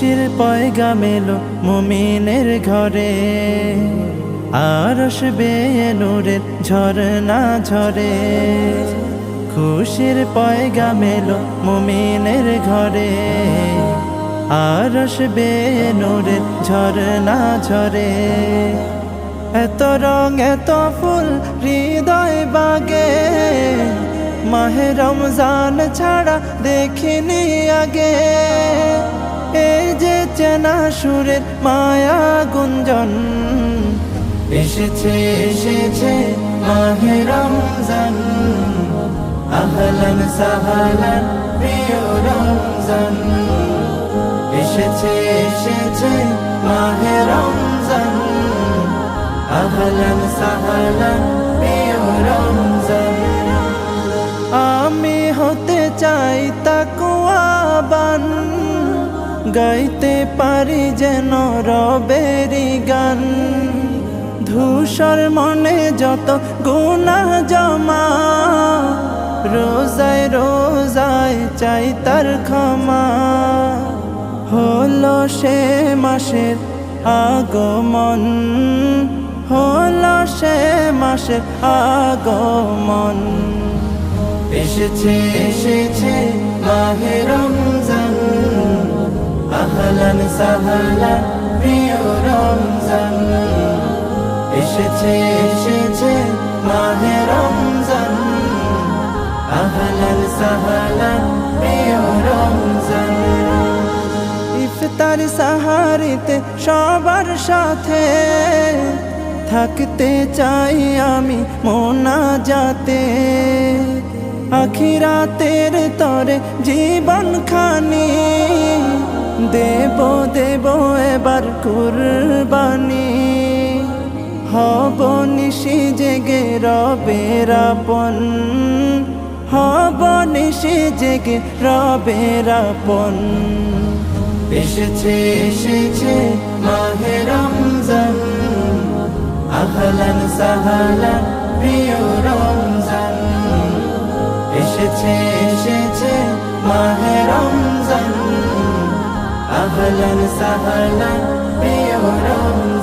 খুশির পয়গা মেলো মুমিনের ঘরে। আর আসবে নূরের ঝরনা ঝরে। খুশির পয়গা মেলো মুমিনের ঘরে। আর আসবে নূরের ঝরনা ঝরে। এত রং, এত ফুল হৃদয় বাগে। মাহে রমজান ছাড়া দেখিনি আগে। এই যে চেনা সুরের মায়া গুঞ্জন। এসেছে এসেছে মাহে রমজান। আহলান সাহালান, প্রিয় রমজান। এসেছে এসেছে মাহে রমজান। আহলান সাহালান, প্রিয় রমজান। গাইতে পারি যেন রবেরি গান। ধূসর মনে যত গুণা জমা, রোজায় রোজায় চাই তার ক্ষমা। হলো সে মাসের আগমন, হলো সে মাসের আগমন। এসেছে এসেছে মাহে রমজান। আহলান সাহলান প্রিয় রমজান। এসেছে এসেছে মাহে রমজান। আহলান সাহলান প্রিয় রমজান। ইফতার সাহারিতে সবার সাথে থাকতে চাই আমি মোনা যাতে আখিরাতের তরে জীবন খানি দেব দেব এবার কুরবানি। হব নিশি জেগে রবের আপন। হব নিশি জেগে রবের আপন। এসেছে এসেছে মাহে রমজান। আহলান সাহালান, প্রিয় রমজান। এসেছে এসেছে মাহে রমজান। আহলান সহলন প্রিয় রমজান